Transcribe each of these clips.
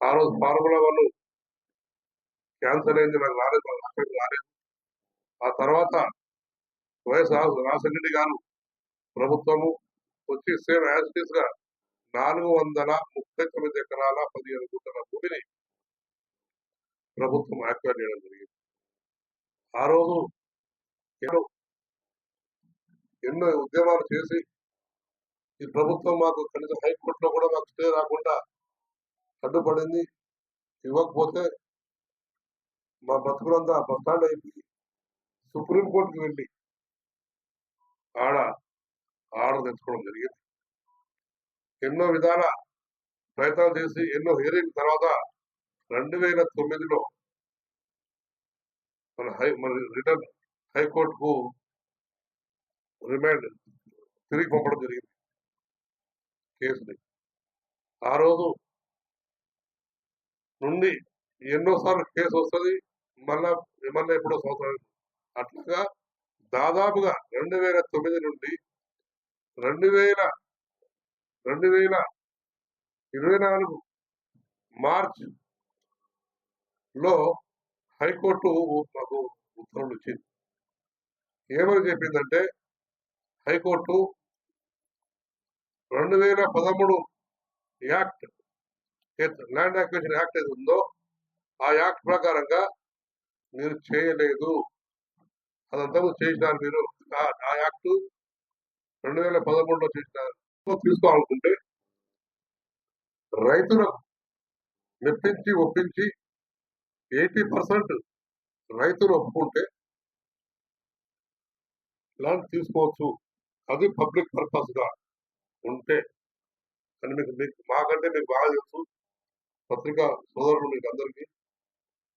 ఆ రోజు formula one cancer అయింది నాకు రాలేదు నాకు రాష్ట్రానికి రాలేదు. ఆ తర్వాత వైఎస్ రాజశేఖరెడ్డి గారు ప్రభుత్వము వచ్చి సేమ్ యాజిటీస్గా నాలుగు వందల ముప్పై తొమ్మిది ఎకరాల పదిహేను గుంటల భూమిని ప్రభుత్వం యాక్వైర్ చేయడం జరిగింది. ఆ రోజు ఎన్నో ఎన్నో ఉద్యమాలు చేసి ఈ ప్రభుత్వం మాకు కనీసం హైకోర్టులో కూడా మాకు స్టే రాకుండా అడ్డుపడింది ఇవ్వకపోతే మా బతుకులంతా బస్టాండ్ అయిపోయి సుప్రీంకోర్టుకి వెళ్ళి ఆడ ఆర్డర్ తెచ్చుకోవడం జరిగింది. ఎన్నో విధాల ప్రయత్నాలు చేసి ఎన్నో హియరింగ్ తర్వాత రెండు వేల తొమ్మిదిలో మన హై మన రిటర్న్ హైకోర్టుకు రిమాండ్ తిరిగి పంపడం జరిగింది. కేసుని. ఆ రోజు నుండి ఎన్నోసార్లు కేసు వస్తుంది మళ్ళా మళ్ళీ ఎప్పుడో సంవత్సరం అట్లాగా దాదాపుగా రెండు వేల తొమ్మిది నుండి రెండు వేల రెండు వేల ఇరవై నాలుగు మార్చ్లో హైకోర్టు మాకు ఉత్తర్వులు ఇచ్చింది. ఏమని చెప్పిందంటే హైకోర్టు రెండు వేల పదమూడు యాక్ట్ ల్యాండ్ యాక్విజిషన్ యాక్ట్ ఏది ఉందో ఆ యాక్ట్ ప్రకారంగా మీరు చేయలేదు. అదంతా మీరు చేసినారు మీరు. ఆ- యాక్ట్ రెండు వేల పదమూడులో చేసినారు. తీసుకోవాలనుకుంటే రైతులకు మెప్పించి ఒప్పించి ఎయిటీ పర్సెంట్ రైతులు ఒప్పుకుంటే ల్యాండ్ తీసుకోవచ్చు. అది పబ్లిక్ పర్పస్గా ఉంటే. అని మీకు మీకు మాకంటే మీకు బాగా తెలుసు. పత్రికా సోదరులు మీకు అందరికీ.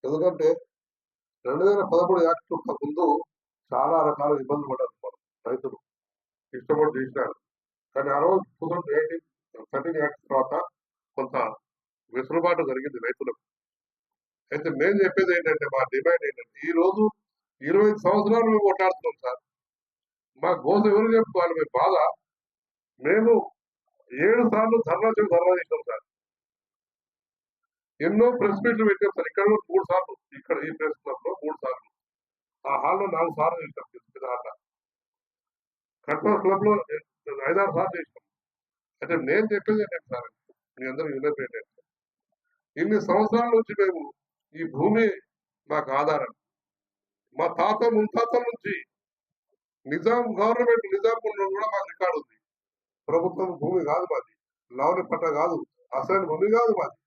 ఎందుకంటే రెండు వేల పదమూడు యాక్ట్ ముందు చాలా రకాల ఇబ్బందులు పడ్డారు మనం రైతులు. ఇష్టపడి చేసినారు కానీ ఆ రోజు two thousand eighteen thirteen act తర్వాత కొంత వెసులుబాటు జరిగింది రైతులకు. అయితే మేము చెప్పేది ఏంటంటే మా డిమాండ్ ఏంటంటే ఈ రోజు ఇరవై ఐదు సంవత్సరాలు మేము కొట్లాడుతున్నాం సార్. మా గోస ఎవరు చెప్పుకోవాలి మేము బాధ? మేము ఏడు సార్లు ధర్నా చేసి ధర్నా చేసినాం సార్. ఎన్నో ప్రెస్ మీట్లు పెట్టాం సార్. ఇక్కడ కూడా మూడు సార్లు ఇక్కడ ఈ ప్రెస్ క్లబ్లో మూడు సార్లు. ఆ హాల్లో నాలుగు సార్లు చేసినాం పెద్ద హాల్లో కట్వా క్లబ్లో ఐదారు సార్లు చేసినాం. అంటే నేను చెప్పేది ఏంటంటే సార్ మీ అందరూ విన్నది ఏంటంటే ఇన్ని సంవత్సరాల నుంచి మేము ఈ భూమి మాకు ఆధారం. మా తాత ముంతాతల నుంచి నిజాం గవర్నమెంట్ నిజాం ఉన్నప్పుడు కూడా మాకు రికార్డు ఉంది. ప్రభుత్వం భూమి కాదు మాది. లవని పట్ట కాదు. అసలు భూమి కాదు మాది.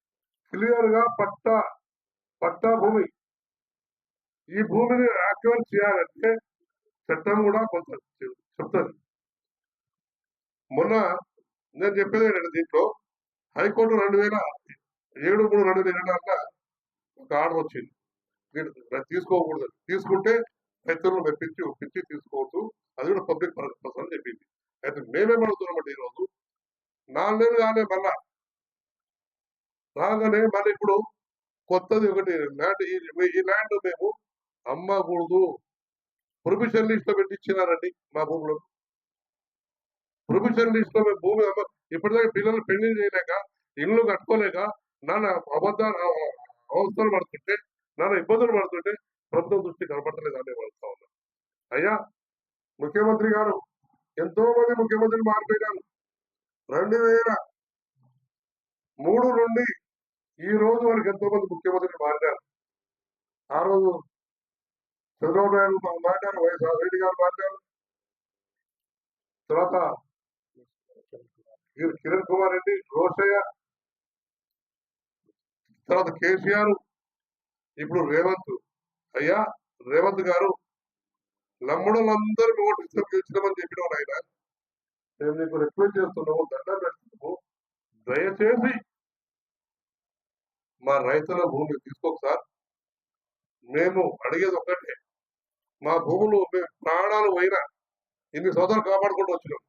క్లియర్గా పట్టా పట్టా భూమి. ఈ భూమిని యాక్టివేట్ చేయాలంటే చట్టం కూడా కొంత చె- చెప్తుంది. మొన్న నేను చెప్పేది ఏంటంటే దీంట్లో హైకోర్టు రెండు వేల ఏడు మూడు రెండు వేల ఇరవై ఒక ఆర్డర్ వచ్చింది. తీసుకోకూడదు. తీసుకుంటే రైతులను మెప్పించి ఒప్పించి తీసుకోవచ్చు అది కూడా పబ్లిక్ పర్పస్ అని చెప్పింది. అయితే మేమేమడుగుతున్నామంటే ఈరోజు నాలుగు నెలలు కానీ మళ్ళా రాగానే మళ్ళీ ఇప్పుడు కొత్తది ఒకటి ల్యాండ్ ఈ- ల్యాండ్ మేము అమ్మకూడదు. ప్రొఫెషన్ లిస్ట్లో పెట్టించినారండి మా భూమిలో. ప్రొఫెషన్ లిస్ట్లో మేము భూమి అమ్మ ఇప్పటిదాకా పిల్లలు పెళ్ళి చేయలేక ఇల్లు కట్టుకోలేక నాన్న అబద్ధ అవస్థలు పడుతుంటే నాన్న ఇబ్బందులు పడుతుంటే ప్రభుత్వం దృష్టి కనపడలేదు అని పడుతా ఉన్నా అయ్యా ముఖ్యమంత్రి గారు ఎంతో మంది ముఖ్యమంత్రులు మారిపోయినారు. రెండు వేల మూడు నుండి ఈ రోజు వరకు ఎంతో మంది ముఖ్యమంత్రులు మారినారు. ఆ రోజు చంద్రబాబు నాయుడు మా- మారినారు వైఎస్ రెడ్డి గారు మారినారు. తర్వాత కిరణ్ కుమార్ రెడ్డి రోషయ్య తర్వాత కేసీఆర్ ఇప్పుడు రేవంత్. అయ్యా రేవంత్ గారు లమ్ముడులందరూ ఓటు ఇస్తాం గెలిచినామని చెప్పినావు ఆయన. మేము నీకు రిక్వెస్ట్ చేస్తున్నాము దండం పెడుతున్నాము. దయచేసి మా రైతుల భూమి తీసుకోక సార్. మేము అడిగేది ఒక్కటే. మా భూములు మేము ప్రాణాలు పోయినా ఇన్ని సంవత్సరాలు కాపాడుకుంటూ వచ్చినాం.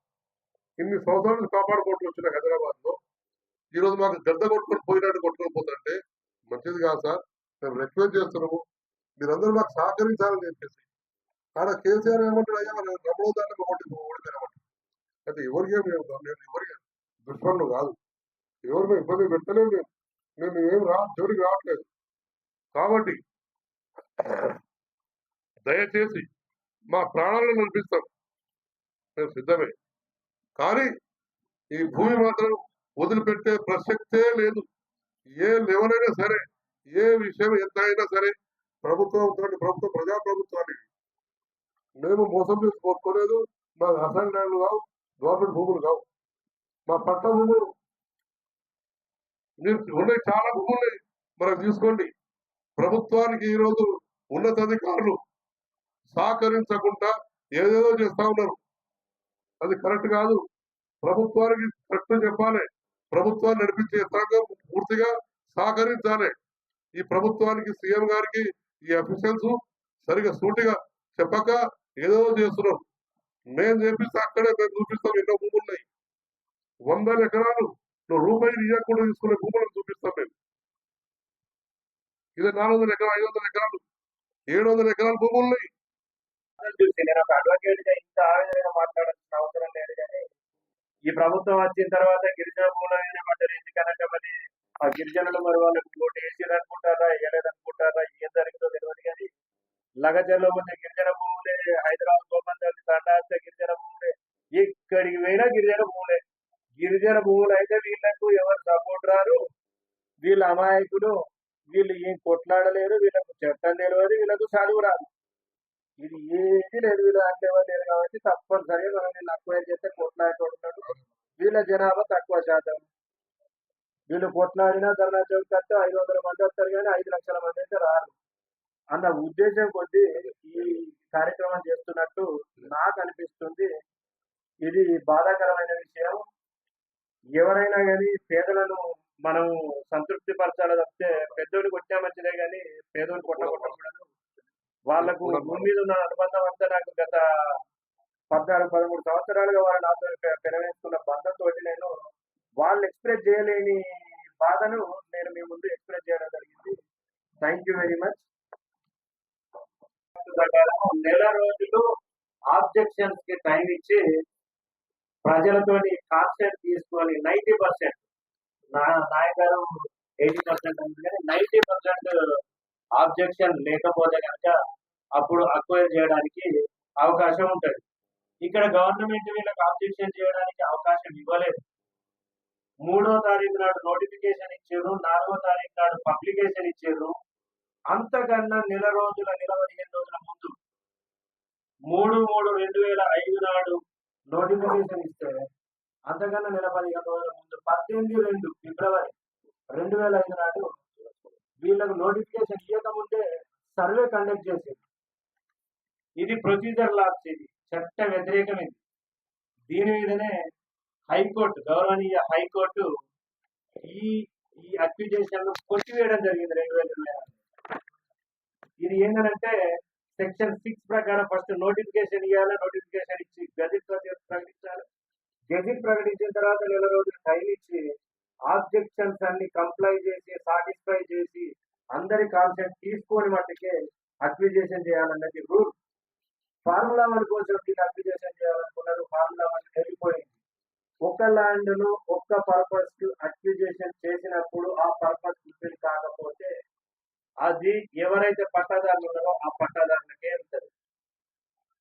ఇన్ని సంవత్సరాలు కాపాడుకుంటూ వచ్చిన హైదరాబాద్లో ఈరోజు మాకు గడ్డ కొట్టుకొని పోయినట్టు కొట్టుకొని పోతుంటే మంచిది కాదు సార్. మేము రిక్వెస్ట్ చేస్తున్నాము. మీరందరూ మాకు సహకరించాలని చెప్పేసి. ఆడ కేసీఆర్ ఏమంటాడు అయ్యా మనం రమణ దాన్ని ఒకటి ఓడిపోయినామంటారు అయితే ఎవరికే మేము మేము ఎవరికి దుష్పన్ను కాదు. ఎవరు మేము ఇబ్బంది పెట్టలేము మేము. నేను ఏం రా జోడికి రావట్లేదు. కాబట్టి దయచేసి మా ప్రాణాలను నడిపిస్తాం మేము సిద్ధమే. కానీ ఈ భూమి మాత్రం వదిలిపెట్టే ప్రసక్తే లేదు. ఏ లెవెనైనా సరే ఏ విషయం ఎంత అయినా సరే ప్రభుత్వం తోటి ప్రభుత్వం ప్రజాప్రభుత్వాన్ని మేము మోసం చేసి కోరుకోలేదు. మా అసైన్ ల్యాండ్లు కావు గవర్నమెంట్ భూములు కావు. మా పట్ట భూములు ఉన్నాయి చాలా భూములు ఉన్నాయి తీసుకోండి ప్రభుత్వానికి ఈరోజు ఉన్నతాధికారులు సహకరించకుండా ఏదేదో చేస్తా ఉన్నారు. అది కరెక్ట్ కాదు. ప్రభుత్వానికి కరెక్ట్ చెప్పాలి. ప్రభుత్వాన్ని నడిపించే యంత్రాంగం పూర్తిగా సహకరించాలి. ఈ ప్రభుత్వానికి సీఎం గారికి ఈ అఫీషియల్స్ సరిగా సూటిగా చెప్పక ఏదో చేస్తున్నాం. మేము చేపిస్తే అక్కడే మేము చూపిస్తాం ఎన్నో భూములు ఉన్నాయి. వందల ఎకరాలు నువ్వు రూపాయలు కూడా తీసుకునే భూములను చూపిస్తాం మేము ఇది నాలుగు వందల ఎకరాలు ఐదు వందల ఎకరాలు ఏడు వందల ఎకరాలు భూములు ఉన్నాయి చూసి నేను ఇంత ఈ ప్రభుత్వం వచ్చిన తర్వాత గిరిజన భూములు ఎందుకనంటే మరి ఆ గిరిజనులు మరి వాళ్ళకి ఓటు వేసేది అనుకుంటారా వేయలేదు అనుకుంటారా ఏం జరిగిందో తెలియదు కానీ లగజర్లో పోతే గిరిజన భూములే హైదరాబాద్ గోమందరి తండాస్తే గిరిజన భూములే ఇక్కడికి పోయినా గిరిజన భూములే. గిరిజన భూములు అయితే వీళ్ళకు ఎవరు సపోర్ట్ రారు? వీళ్ళ అమాయకులు వీళ్ళు ఏం కొట్లాడలేరు వీళ్ళకు చట్టం తెలియదు వీళ్ళకు చదువు రాదు. ఇది ఏది లేదు వీళ్ళు అంటే ఎవరు లేరు కాబట్టి తప్పనిసరిగా మనం వీళ్ళు అక్వైర్ చేస్తే కొట్లాడుకుంటున్నాడు వీళ్ళ జనాభా తక్కువ శాతం. వీళ్ళు కొట్లాడినా ధర్నా చౌక్ కడితే ఐదు వందల మంది వస్తారు కానీ ఐదు లక్షల మంది అయితే రారు. అన్న ఉద్దేశం కొద్దీ ఈ కార్యక్రమం చేస్తున్నట్టు నాకు అనిపిస్తుంది. ఇది బాధాకరమైన విషయం. ఎవరైనా కానీ పేదలను మనం సంతృప్తి పరచాలి తప్పితే పెద్దోడికి కొట్టా మంచిదే కానీ పేదోడిని కొట్టకూడదు వాళ్ళకు భూమి మీద ఉన్న అనుబంధం అంతా నాకు గత పద్నాలుగు పదమూడు సంవత్సరాలుగా వాళ్ళు నాతో పెనవేసుకున్న బంధంతో నేను వాళ్ళు ఎక్స్ప్రెస్ చేయలేని బాధను నేను మీ ముందు ఎక్స్ప్రెస్ చేయడం జరిగింది. థ్యాంక్ యూ వెరీ మచ్ నెల రోజులు ఆబ్జెక్షన్స్కి టైం ఇచ్చి ప్రజలతోని కాన్సెప్ట్ తీసుకొని నైన్టీ పర్సెంట్ నా నాయకరం ఎయిటీ పర్సెంట్ ఉంది కానీ నైన్టీ పర్సెంట్ ఆబ్జెక్షన్ లేకపోతే కనుక అప్పుడు అక్వైర్ చేయడానికి అవకాశం ఉంటుంది. ఇక్కడ గవర్నమెంట్ వీళ్ళకి ఆబ్జెక్షన్ చేయడానికి అవకాశం ఇవ్వలేదు. మూడో తారీఖు నాడు నోటిఫికేషన్ ఇచ్చారు నాలుగో తారీఖు నాడు పబ్లికేషన్ ఇచ్చారు. అంతకన్నా నెల రోజుల నెల పదిహేను రోజుల ముందు మూడు మూడు రెండు వేల ఐదు నాడు నోటిఫికేషన్ ఇస్తే అంతకన్నా నెల పదిహేను రోజుల ముందు పద్దెనిమిది రెండు ఫిబ్రవరి రెండు వేల ఐదు నాడు వీళ్ళకు నోటిఫికేషన్ ఇవ్వకముందే సర్వే కండక్ట్ చేసేది. ఇది ప్రొసీజర్ లాప్స్ ఇది చట్ట వ్యతిరేకం ఇది దీని మీదనే హైకోర్టు గౌరవనీయ హైకోర్టు ఈ ఈ అక్విజేషన్ కొట్టివేయడం జరిగింది రెండు వేల ఇరవై ఇది ఏంటంటే సెక్షన్ సిక్స్ ప్రకారం ఫస్ట్ నోటిఫికేషన్ ఇవ్వాలి నోటిఫికేషన్ ఇచ్చి గజెట్ ప్రకటించాలి. గెజిట్ ప్రకటించిన తర్వాత నెల రోజులు టైం ఇచ్చి ఆబ్జెక్షన్స్ అన్ని కంప్లై చేసి సాటిస్ఫై చేసి అందరి కాన్సెప్ట్ తీసుకొని మట్టుకే అక్విజేషన్ చేయాలన్నది రూల్. ఫార్ములా వన్ కోసం వీళ్ళు అక్విజేషన్ చేయాలనుకున్నారు ఫార్ములా వన్ వెళ్ళిపోయింది. ఒక ల్యాండ్ను ఒక్క పర్పస్ అక్విజేషన్ చేసినప్పుడు ఆ పర్పస్ ఫుల్ఫిల్ కాకపోతే అది ఎవరైతే పట్టాదారులు ఉన్నారో ఆ పట్టాదారులకే వెళ్తుంది.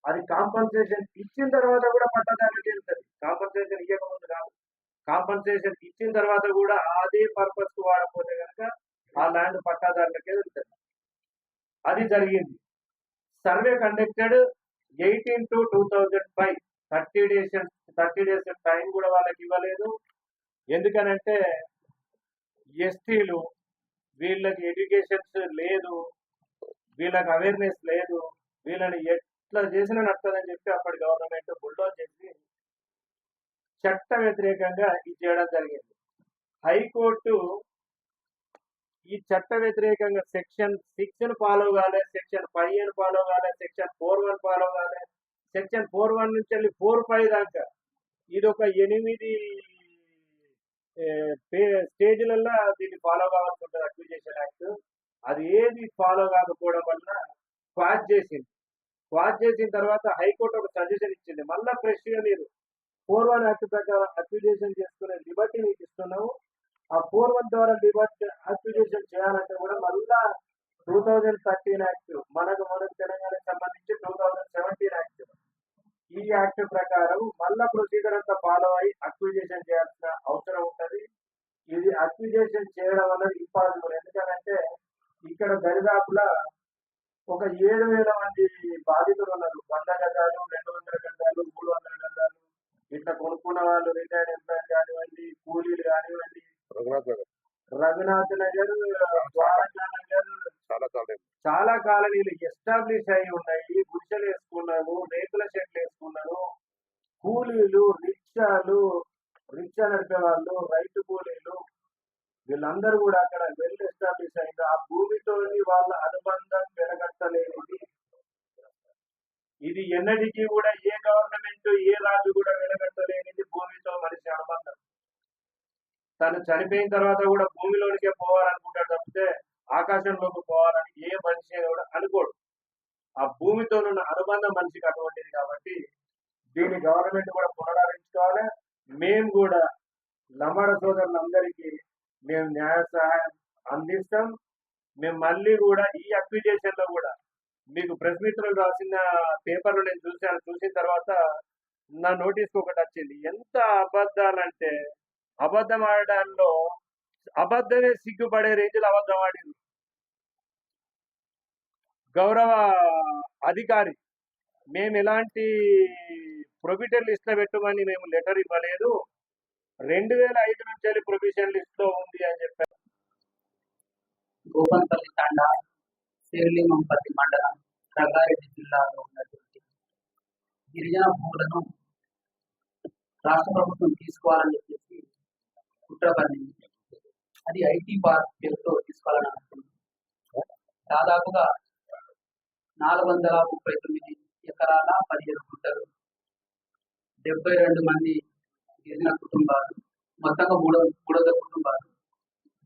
అది కాంపన్సేషన్ ఇచ్చిన తర్వాత కూడా పట్టాదారులకే వెళ్తుంది. కాంపన్సేషన్ ఇవ్వకముందు కాదు. కాంపన్సేషన్ ఇచ్చిన తర్వాత కూడా అదే పర్పస్కు వాడకపోతే కనుక ఆ ల్యాండ్ పట్టాదారులకే వెళ్తుంది. అది జరిగింది. Survey conducted eighteen to two thousand five thirty days thirty days time కూడా వాళ్ళకి ఇవ్వలేదు. ఎందుకనంటే ఎస్టీలు వీళ్ళకి ఎడ్యుకేషన్స్ లేదు వీళ్ళకి అవేర్నెస్ లేదు వీళ్ళని ఎట్లా చేసినా నడుతుందని చెప్పి అప్పటి గవర్నమెంట్ బుల్డోజ్ చేసి చట్ట వ్యతిరేకంగా ఇది చేయడం జరిగింది. హైకోర్టు ఈ చట్ట వ్యతిరేకంగా సెక్షన్ సిక్స్ ఫాలో కాలే సెక్షన్ ఫైవ్ ఫాలో కాలే సెక్షన్ ఫోర్ వన్ ఫాలో కాలే సెక్షన్ ఫోర్ వన్ నుంచి వెళ్ళి ఫోర్ ఫైవ్ దాకా. ఇది ఒక ఎనిమిది స్టేజ్లలో దీన్ని ఫాలో కావాల్సి ఉంటుంది అక్విజేషన్ యాక్ట్. అది ఏది ఫాలో కాకపోవడం వల్ల క్వాజ్ చేసింది. క్వాజ్ చేసిన తర్వాత హైకోర్టు ఒక సజెషన్ ఇచ్చింది. మళ్ళీ ఫ్రెష్గా మీరు ఫోర్ వన్ యాక్ట్ ప్రకారం అక్విజేషన్ చేసుకునే లిబర్టీ మీకు ఇస్తున్నాము. ఆ ఫోర్ వన్ ద్వారా లిబర్టీ అక్విజేషన్ చేయాలంటే కూడా మళ్ళా టూ థౌజండ్ థర్టీన్ యాక్ట్ మనకు మనకు తెలంగాణకు సంబంధించి టూ థౌజండ్ సెవెంటీన్ యాక్ట్. ఈ యాక్ట్ ప్రకారం మళ్ళా ప్రొసీజర్ అంతా ఫాలో అయ్యి అక్విజిషన్ చేయాల్సిన అవసరం ఉంటది. ఇది అక్విజిషన్ చేయడం అనేది ఇంపాసిబుల్. ఎందుకంటే ఇక్కడ దరిదాపులా ఒక ఏడు వేల మంది బాధితులు ఉన్నారు. వంద గజాలు రెండు వందల గజాలు మూడు వందల గజాలు. ఇట్లా కొనుక్కున్న వాళ్ళు రిటైర్డ్ ఎంప్లాయీస్ కానివ్వండి కూలీలు కానివ్వండి. రఘునాథ్ నగర్. రఘునాథ్ నగర్ ద్వారకా నగర్ చాలా చాలా చాలా కాలనీలు ఎస్టాబ్లిష్ అయి ఉన్నాయి. గుడిసెలు వేసుకున్నారు రేకుల షెడ్లు వేసుకున్నారు. కూలీలు రిక్షాలు రిక్షా నడిపే వాళ్ళు రైతు కూలీలు వీళ్ళందరూ కూడా అక్కడ వెల్ ఎస్టాబ్లిష్ అయింది. ఆ భూమితో వాళ్ళ అనుబంధం వెలగట్టలేనిది. ఇది ఎన్నటికీ కూడా ఏ గవర్నమెంట్ ఏ రాజు కూడా వెలగట్టలేనిది భూమితో మనిషి అనుబంధం. తను చనిపోయిన తర్వాత కూడా భూమిలోనికే పోవాలనుకుంటాడు తప్పితే ఆకాశంలోకి పోవాలని ఏ మనిషి కూడా అనుకోడు. ఆ భూమితో ఉన్న అనుబంధం మనిషికి అటువంటిది కాబట్టి దీన్ని గవర్నమెంట్ కూడా పునరావించుకోవాలి మేము కూడా లమ్మడ సోదరులందరికీ మేము న్యాయ సహాయం అందిస్తాం. మేము మళ్ళీ కూడా ఈ అప్లికేషన్లో కూడా మీకు ప్రెస్ మిత్రులు రాసిన పేపర్లు నేను చూశాను. చూసిన తర్వాత నా నోటీస్ ఒకటి వచ్చింది. ఎంత అబద్ధాలంటే అబద్ధం ఆడడంలో అబద్ధమే సిగ్గుపడే రేంజ్లో అబద్ధం ఆడింది. గౌరవ అధికారి మేము ఎలాంటి ప్రొవిజన్ లిస్ట్లో పెట్టమని మేము లెటర్ ఇవ్వలేదు. రెండు వేల ఐదు నుంచి వెళ్ళి ప్రొవిజన్ లిస్ట్లో ఉంది అని చెప్పారు. గోపన్పల్లి తండా శివలింగంపల్లి మండలం రంగారెడ్డి జిల్లాలో ఉన్నటువంటి గిరిజన భూములను రాష్ట్ర ప్రభుత్వం తీసుకోవాలని చెప్పేసి కుట్ర పన్నింది. అది ఐటీ పార్క్ పేరుతో తీసుకోవాలని అనుకుంటున్నాం దాదాపుగా నాలుగు వందల ముప్పై తొమ్మిది ఎకరాల పదిహేను గుంటలు డెబ్బై రెండు మంది గిరిజన కుటుంబాలు మొత్తంగా మూడు మూడు వందల కుటుంబాలు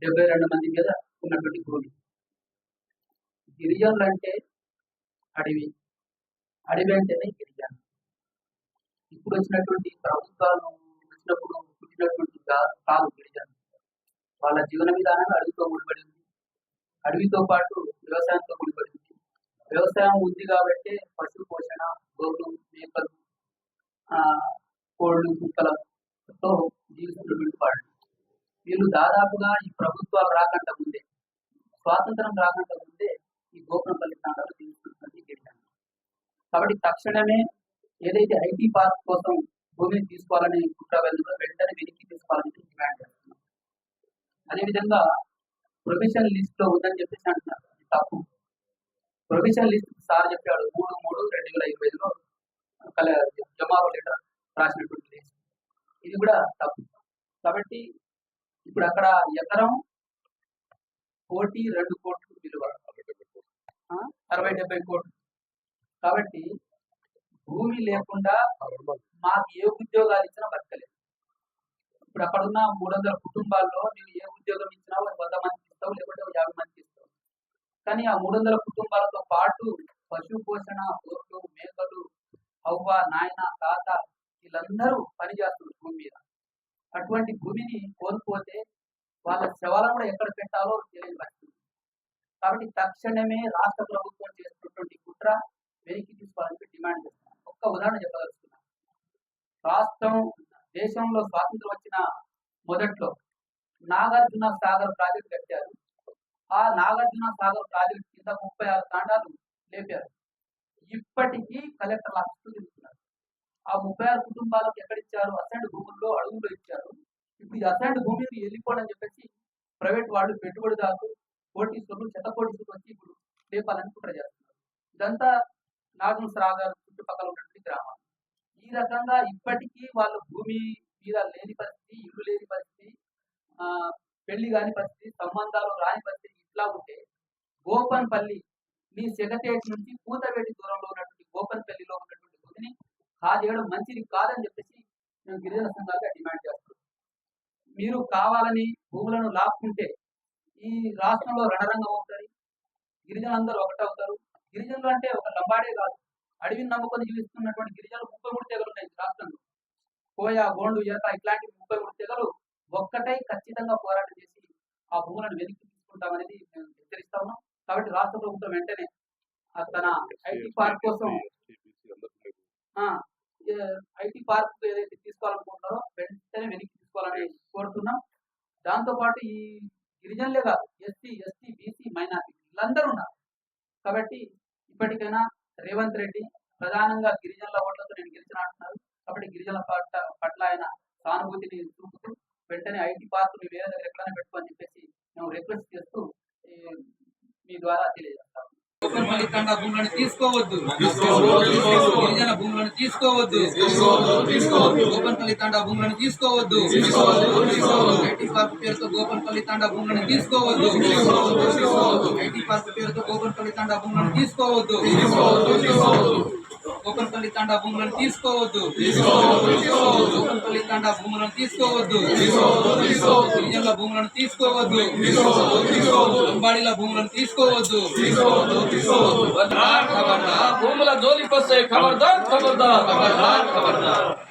డెబ్బై రెండు మంది మీద ఉన్నటువంటి భూమి. గిరిజనులు అంటే అడవి. అడవి అంటేనే గిరిజన ఇప్పుడు వచ్చినటువంటి ప్రభుత్వాలు వచ్చినప్పుడు పుట్టినటువంటి కాదు గిరిజనులు. వాళ్ళ జీవన విధానం అడవితో ముడిపడి ఉంది అడవితో పాటు వ్యవసాయంతో ముడిపడి ఉంది వ్యవసాయం ఉంది కాబట్టి పశు పోషణ గోవులు మేకలు ఆ, కోళ్ళు కుక్కలతో జీవిస్తున్నటువంటి వాళ్ళు. వీళ్ళు దాదాపుగా ఈ ప్రభుత్వాలు రాకుండా ముందే స్వాతంత్రం రాకుండా ముందే ఈ గోపురంపల్లి ప్రాంతాల్లో జీవిస్తున్నటువంటి గెలిచాను కాబట్టి తక్షణమే ఏదైతే ఐటీ పార్క్ కోసం భూమిని తీసుకోవాలని కుట్ర వెళ్తుందో వెంటనే వెనక్కి తీసుకోవాలని డిమాండ్ చేస్తున్నాం. అదేవిధంగా ప్రొవిజన్ లిస్ట్లో ఉందని చెప్పేసి అంటున్నారు. తప్పు. ప్రొవిజన్ లిస్ట్ సార్ చెప్పాడు మూడు మూడు రెండు వేల ఇరవై ఐదులో కల లీటర్ లెటర్ రాసినటువంటి లిస్ట్. ఇది కూడా తప్పు. కాబట్టి ఇప్పుడు అక్కడ ఎకరం కోటి రెండు కోట్లు విలువ. అరవై డెబ్బై కోట్లు. కాబట్టి భూమి లేకుండా మాకు ఏ ఉద్యోగాలు ఇచ్చినా బతకలేదు. ఇప్పుడు అక్కడున్న మూడు వందల కుటుంబాల్లో నేను ఉద్యోగం ఇచ్చినా వంద మందికి ఇస్తాం లేకుంటే యాభై మందికి ఇస్తాం. కానీ ఆ మూడు వందల కుటుంబాలతో పాటు పశు పోషణ గోర్లు మేకలు అవ్వ నాయన తాత వీళ్ళందరూ పనిచేస్తున్నారు భూమి మీద. అటువంటి భూమిని కోల్పోతే వాళ్ళ శవాలను కూడా ఎక్కడ పెట్టాలో తెలియని పరిస్థితి కాబట్టి తక్షణమే రాష్ట్ర ప్రభుత్వం చేస్తున్నటువంటి కుట్ర వెనక్కి తీసుకోవాలని డిమాండ్ చేస్తున్నాను ఒక్క ఉదాహరణ చెప్పదలుచుకున్నాను రాష్ట్రం దేశంలో స్వాతంత్రం వచ్చిన మొదట్లో నాగార్జున సాగర్ ప్రాజెక్ట్ కట్టారు. ఆ నాగార్జున సాగర్ ప్రాజెక్ట్ కింద ముప్పై ఆరు తాండాలు లేపారు. ఇప్పటికీ కలెక్టర్ ఆఫీసులు తిరుగుతున్నారు. ఆ ముప్పై ఆరు కుటుంబాలకు ఎక్కడిచ్చారు? అసెంట్ భూముల్లో అడుగులో ఇచ్చారు. ఇప్పుడు ఈ అసెంట్ భూమికి వెళ్ళిపోవడం చెప్పేసి ప్రైవేట్ వాళ్ళు పెట్టుబడిదారులు కోటీశ్వరులు చెత్త కోటీశ్వరులు వచ్చి ఇప్పుడు లేపాలని కుట్ర చేస్తున్నారు. ఇదంతా నాగం సాగర్ చుట్టుపక్కల ఉన్నటువంటి గ్రామాలు ఈ రకంగా ఇప్పటికీ వాళ్ళ భూమి మీద లేని పరిస్థితి ఇల్లు లేని పరిస్థితి పెళ్ళి కాని పరిస్థితి సంబంధాలు రాని పరిస్థితి ఇట్లా ఉంటే గోపన్పల్లి మీ సెగతేటి నుంచి పూతవేటి దూరంలో ఉన్నటువంటి గోపన్పల్లిలో ఉన్నటువంటి భూమిని కాదేయడం మంచిది కాదని చెప్పేసి మేము గిరిజన సంఘాలుగా డిమాండ్ చేస్తున్నాం. మీరు కావాలని భూములను లాక్కుంటే ఈ రాష్ట్రంలో రణరంగం అవుతుంది గిరిజనులందరూ ఒకటవుతారు గిరిజనులు అంటే ఒక లంబాడే కాదు. అడవిని నమ్ముకొని జీవిస్తున్నటువంటి గిరిజనులు ముప్పై మూడు తెగలు ఉన్నాయి రాష్ట్రంలో. కోయ గోండు ఈత ఇట్లాంటి ముప్పై మూడు తెగలు ఒక్కటై ఖచ్చితంగా పోరాటం చేసి ఆ భూములను వెనక్కి తీసుకుంటామనేది మేము హెచ్చరిస్తా ఉన్నాం. కాబట్టి రాష్ట్ర ప్రభుత్వం వెంటనే తన ఐటీ పార్క్ కోసం ఐటీ పార్క్ ఏదైతే తీసుకోవాలనుకుంటున్నారో వెంటనే వెనక్కి తీసుకోవాలని కోరుతున్నాం. దాంతో పాటు ఈ గిరిజనులే కాదు ఎస్సీ ఎస్టీ బీసీ మైనార్టీ వీళ్ళందరూ ఉన్నారు. కాబట్టి ఇప్పటికైనా రేవంత్ రెడ్డి ప్రధానంగా గిరిజనుల ఓట్లతో నేను గెలిచిన అంటున్నారు. కాబట్టి గిరిజనుల పట్ల పట్ల ఆయన సానుభూతిని చూపుతూ వెంటనే ఐటీ పార్క్ మీ వేరే దగ్గర ఎక్కడైనా పెట్టుకోని చెప్పేసి మేము రిక్వెస్ట్ చేస్తూ మీ ద్వారా తెలియజేస్తాం కూకట్పల్లి తండా భూములను తీసుకోవద్దు గిరిజన భూములను తీసుకోవద్దు తండా భూములను తీసుకోవద్దు ఐటీ పార్క్ పేరుతో తండా భూములను తీసుకోవద్దు ఐటీ పార్క్ పేరుతో గోపన్పల్లి తండా భూములను తీసుకోవద్దు గోపన్పల్లి తండా భూములను తీసుకోవద్దు. గోపన్పల్లి తండా భూములను తీసుకోవద్దు. గిరిజనుల భూములను తీసుకోవద్దు. అంబాడీల భూములను తీసుకోవద్దు. భూముల జోలికి వస్తే ఖబర్దార్ ఖబర్దార్ ఖబర్దార్ ఖబర్దార్